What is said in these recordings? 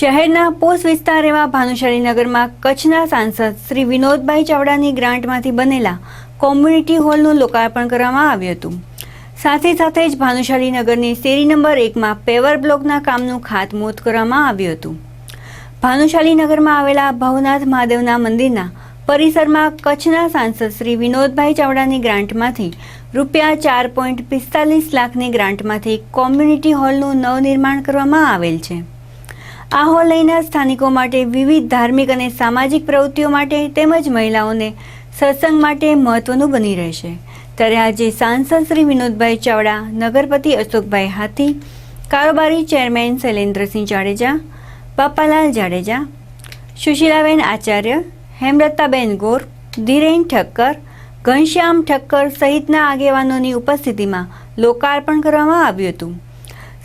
શહેરના પોસ્ટ વિસ્તાર એવા ભાનુશાળી નગરમાં કચ્છના સાંસદ શ્રી વિનોદભાઈ ચાવડાની ગ્રાન્ટમાંથી બનેલા કોમ્યુનિટી હોલનું લોકાર્પણ કરવામાં આવ્યું હતું. સાથે સાથે જ ભાનુશાળી નગરની શેરી નંબર એકમાં પેવર બ્લોકના કામનું ખાતમુહૂર્ત કરવામાં આવ્યું હતું. ભાનુશાલી નગરમાં આવેલા ભવનાથ મહાદેવના મંદિરના પરિસરમાં કચ્છના સાંસદ શ્રી વિનોદભાઈ ચાવડાની ગ્રાન્ટમાંથી રૂપિયા ચાર પોઈન્ટ પિસ્તાલીસ લાખની ગ્રાન્ટમાંથી કોમ્યુનિટી હોલનું નવનિર્માણ કરવામાં આવેલ છે. આ હોલ સ્થાનિકો માટે વિવિધ ધાર્મિક અને સામાજિક પ્રવૃત્તિઓ માટે તેમજ મહિલાઓને સત્સંગ માટે મહત્વનું બની રહેશે. ત્યારે આજે સાંસદ શ્રી વિનોદભાઈ ચાવડા, નગરપતિ અશોકભાઈ હાથી, કારોબારી ચેરમેન શૈલેન્દ્રસિંહ જાડેજા, બાપાલાલ જાડેજા, સુશીલાબેન આચાર્ય, હેમલતાબેન ગોર, ધીરેન ઠક્કર, ઘનશ્યામ ઠક્કર સહિતના આગેવાનોની ઉપસ્થિતિમાં લોકાર્પણ કરવામાં આવ્યું હતું.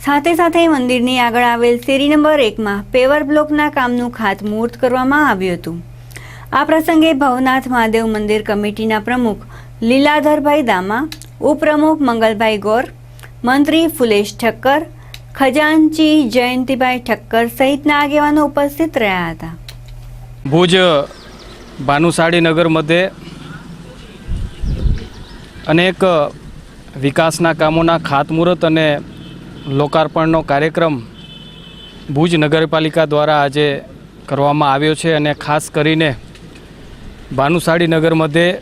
સાથે સાથે મંદિરની આગળ આવેલ શેરી નંબર એકમાં પેવર બ્લોકના કામનું ખાતમુહૂર્ત કરવામાં આવ્યું હતું. આ પ્રસંગે ભવનાથ મહાદેવ મંદિર કમિટીના પ્રમુખ લીલાધરભાઈ દામા, ઉપપ્રમુખ મંગલભાઈ ગોર, મંત્રી ફુલેશ ઠક્કર, ખજાનચી જયંતિભાઈ ઠક્કર સહિતના આગેવાનો ઉપસ્થિત રહ્યા હતા. ભુજ ભાનુશાળીનગર મધ્યે અનેક વિકાસના કામોના ખાતમુહૂર્ત અને લોકાર્પણનો કાર્યક્રમ ભુજ નગરપાલિકા દ્વારા આજે કરવામાં આવ્યો છે અને ખાસ કરીને ભાનુશાળી નગર મધ્યે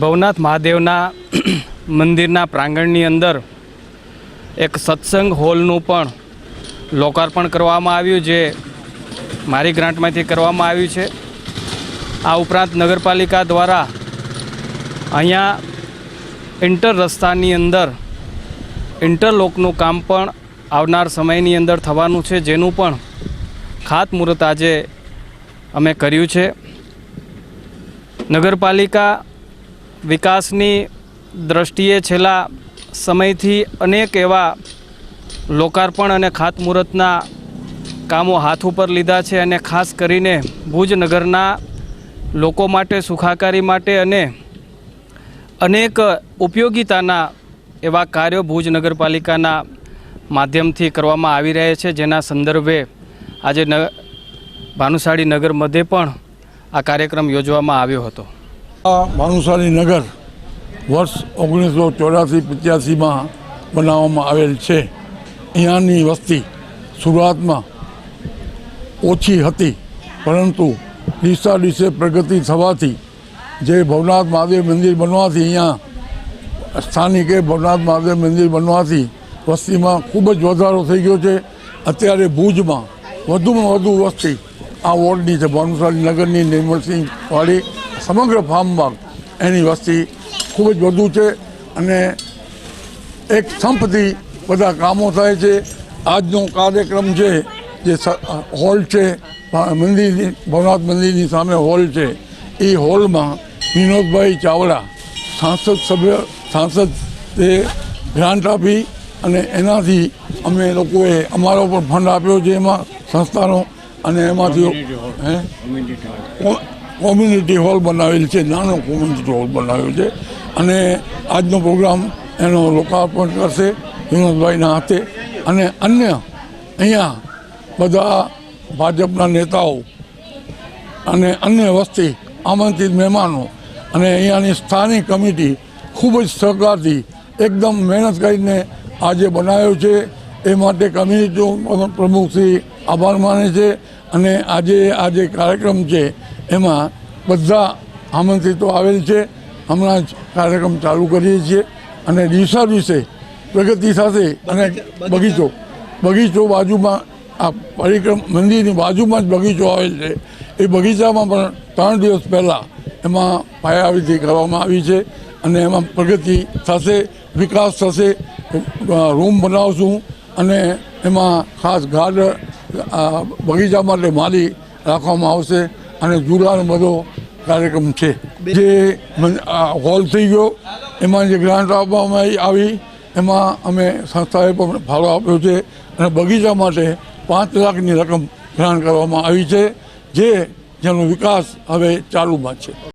ભવનાથ મહાદેવના મંદિરના પ્રાંગણની અંદર એક સત્સંગ હોલનું પણ લોકાર્પણ કરવામાં આવ્યું જે મારી ગ્રાન્ટમાંથી કરવામાં આવ્યું છે. આ ઉપરાંત નગરપાલિકા દ્વારા અહીંયા ઇન્ટર રસ્તાની અંદર ઇન્ટરલોકનું કામ પણ આવનાર સમયની અંદર થવાનું છે, જેનું પણ ખાતમુહૂર્ત આજે અમે કર્યું છે. નગરપાલિકા વિકાસની દ્રષ્ટિએ છેલ્લા સમયથી અનેક એવા લોકાર્પણ અને ખાતમુહૂર્તના કામો હાથ ઉપર લીધા છે અને ખાસ કરીને ભુજ નગરના લોકો માટે, સુખાકારી માટે અને અનેક ઉપયોગિતાના એવા કાર્યો ભુજ નગરપાલિકાના માધ્યમથી કરવામાં આવી રહ્યા છે. જેના સંદર્ભે આજે ન, ભાનુશાળી નગર મધ્યે પણ આ કાર્યક્રમ યોજવામાં આવ્યો હતો. આ ભાનુશાળી નગર વર્ષ ઓગણીસો ચોરાસી પંચ્યાસીમાં બનાવવામાં આવેલ છે. અહીંયાની વસ્તી શરૂઆતમાં ઓછી હતી, પરંતુ દિશા દિશે પ્રગતિ થવાથી જે ભવનાથ મહાદેવ મંદિર બનવાથી અહીંયા સ્થાનિકે ભવનાથ મહાદેવ મંદિર બનવાથી વસ્તીમાં ખૂબ જ વધારો થઈ ગયો છે. અત્યારે ભુજમાં વધુમાં વધુ વસ્તી આ વોર્ડની છે. ભાનુશાલી નગરની નિર્મલસિંહ વાળી સમગ્ર ફાર્મબાગ એની વસ્તી ખૂબ જ વધુ છે અને એક સંપથી બધા કામો થાય છે. આજનો કાર્યક્રમ છે જે હોલ છે. મંદિરની, ભવનાથ મંદિરની સામે હોલ છે. એ હોલમાં વિનોદભાઈ ચાવડા સાંસદ સભ્ય સાંસદ તે ગ્રાન્ટ આપી અને એનાથી અમે લોકોએ અમારો પણ ફંડ આપ્યો છે એમાં સંસ્થાનો અને એમાંથી કોમ્યુનિટી હોલ બનાવેલ છે, નાનો કોમ્યુનિટી હોલ બનાવ્યો છે. અને આજનો પ્રોગ્રામ એનો લોકાર્પણ કરશે વિનોદભાઈના હાથે. અને અન્ય અહીંયા બધા ભાજપના નેતાઓ અને અન્ય વસ્તી આમંત્રિત મહેમાનો અને અહીંયાની સ્થાનિક કમિટી ખૂબ જ સહકારથી એકદમ મહેનત કરીને આજે બનાવ્યો છે. એ માટે કમ્યુનિટી પ્રમુખ શ્રી આભાર માને છે અને આજે આ જે કાર્યક્રમ છે એમાં બધા આમંત્રિતો આવેલ છે. હમણાં જ કાર્યક્રમ ચાલુ કરીએ છીએ અને દિવસા દિવસે પ્રગતિ સાથે અને બગીચો બગીચો બાજુમાં આ પરિક્રમ, મંદિરની બાજુમાં જ બગીચો આવેલ છે. એ બગીચામાં પણ ત્રણ દિવસ પહેલાં એમાં પાયાવિધિ કરવામાં આવી છે. અને એમાં પ્રગતિ થશે, વિકાસ થશે રૂમ બનાવશું અને એમાં ખાસ ગાર્ડ બગીચા માટે માલી રાખવામાં આવશે અને જુલાનો બધો કાર્યક્રમ છે. જે હોલ થઈ ગયો, એમાં જે ગ્રાન્ટ આપવામાં આવી, એમાં અમે સંસ્થાએ પણ ફાળો આપ્યો છે અને બગીચા માટે પાંચ લાખની રકમ ગ્રાન્ટ કરવામાં આવી છે, જે જેનો વિકાસ હવે ચાલુમાં છે.